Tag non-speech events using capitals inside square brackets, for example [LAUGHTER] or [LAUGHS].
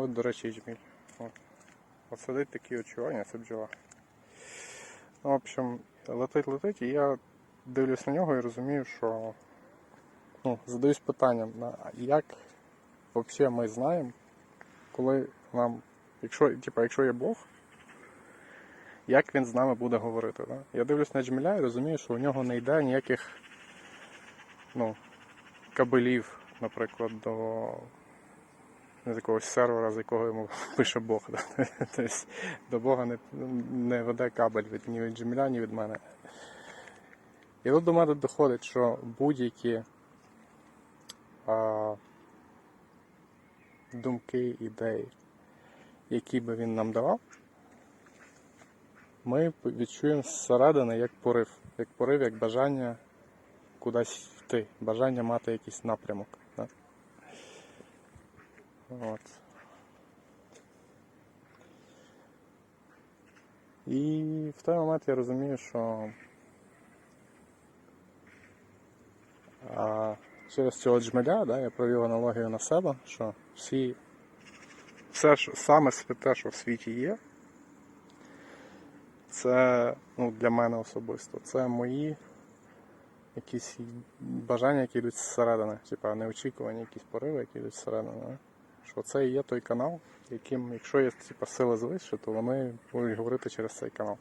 От, до речі, джміль. От. От такі очування, це бджола. Ну, в общем, летить, летить, і я дивлюсь на нього і розумію, що ну, задаюсь питанням, як взагалі ми знаємо, коли нам, якщо, типа, якщо є Бог, як він з нами буде говорити. Да? Я дивлюсь на Джміля і розумію, що у нього не йде ніяких ну, кабелів, наприклад, до з якогось сервера, з якого йому [LAUGHS] пише Бог. [LAUGHS] Тобто до Бога не, не веде кабель від, ні від Джміля, ні від мене. І тут до мене доходить, що будь-які думки, ідеї, які би він нам давав, ми відчуємо зсередини як порив. Як порив, як бажання кудись йти, бажання мати якийсь напрямок. Да? От. І в той момент я розумію, що а, через цього джмеля да, я провів аналогію на себе, що всі, все що, саме святе, що в світі є, це ну, для мене особисто. Це мої якісь бажання, які йдуть зсередини, типа неочікувані якісь пориви, які йдуть зсередини. Що це і є той канал, яким, якщо є ці посили звище, то вони будуть говорити через цей канал.